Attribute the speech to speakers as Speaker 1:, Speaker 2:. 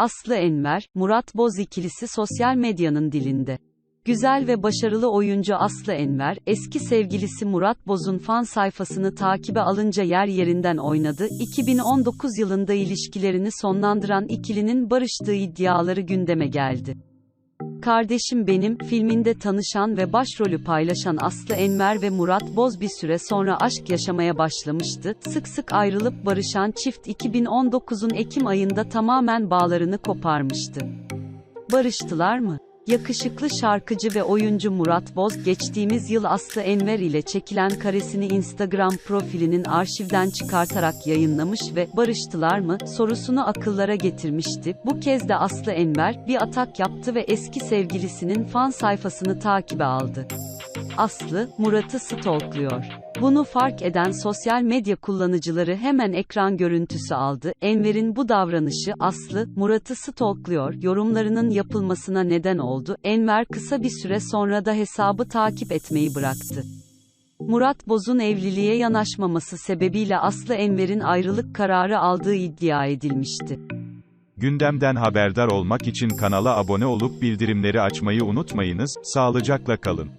Speaker 1: Aslı Enver, Murat Boz ikilisi sosyal medyanın dilinde. Güzel ve başarılı oyuncu Aslı Enver, eski sevgilisi Murat Boz'un fan sayfasını takibe alınca yer yerinden oynadı. 2019 yılında ilişkilerini sonlandıran ikilinin barıştığı iddiaları gündeme geldi. Kardeşim Benim filminde tanışan ve başrolü paylaşan Aslı Enver ve Murat Boz bir süre sonra aşk yaşamaya başlamıştı. Sık sık ayrılıp barışan çift 2019'un Ekim ayında tamamen bağlarını koparmıştı. Barıştılar mı? Yakışıklı şarkıcı ve oyuncu Murat Boz, geçtiğimiz yıl Aslı Enver ile çekilen karesini Instagram profilinin arşivden çıkartarak yayınlamış ve barıştılar mı sorusunu akıllara getirmişti. Bu kez de Aslı Enver bir atak yaptı ve eski sevgilisinin fan sayfasını takibe aldı. Aslı, Murat'ı stalkluyor. Bunu fark eden sosyal medya kullanıcıları hemen ekran görüntüsü aldı. Enver'in bu davranışı Aslı, Murat'ı stalkluyor yorumlarının yapılmasına neden oldu. Enver kısa bir süre sonra da hesabı takip etmeyi bıraktı. Murat Boz'un evliliğe yanaşmaması sebebiyle Aslı Enver'in ayrılık kararı aldığı iddia edilmişti.
Speaker 2: Gündemden haberdar olmak için kanala abone olup bildirimleri açmayı unutmayınız, sağlıcakla kalın.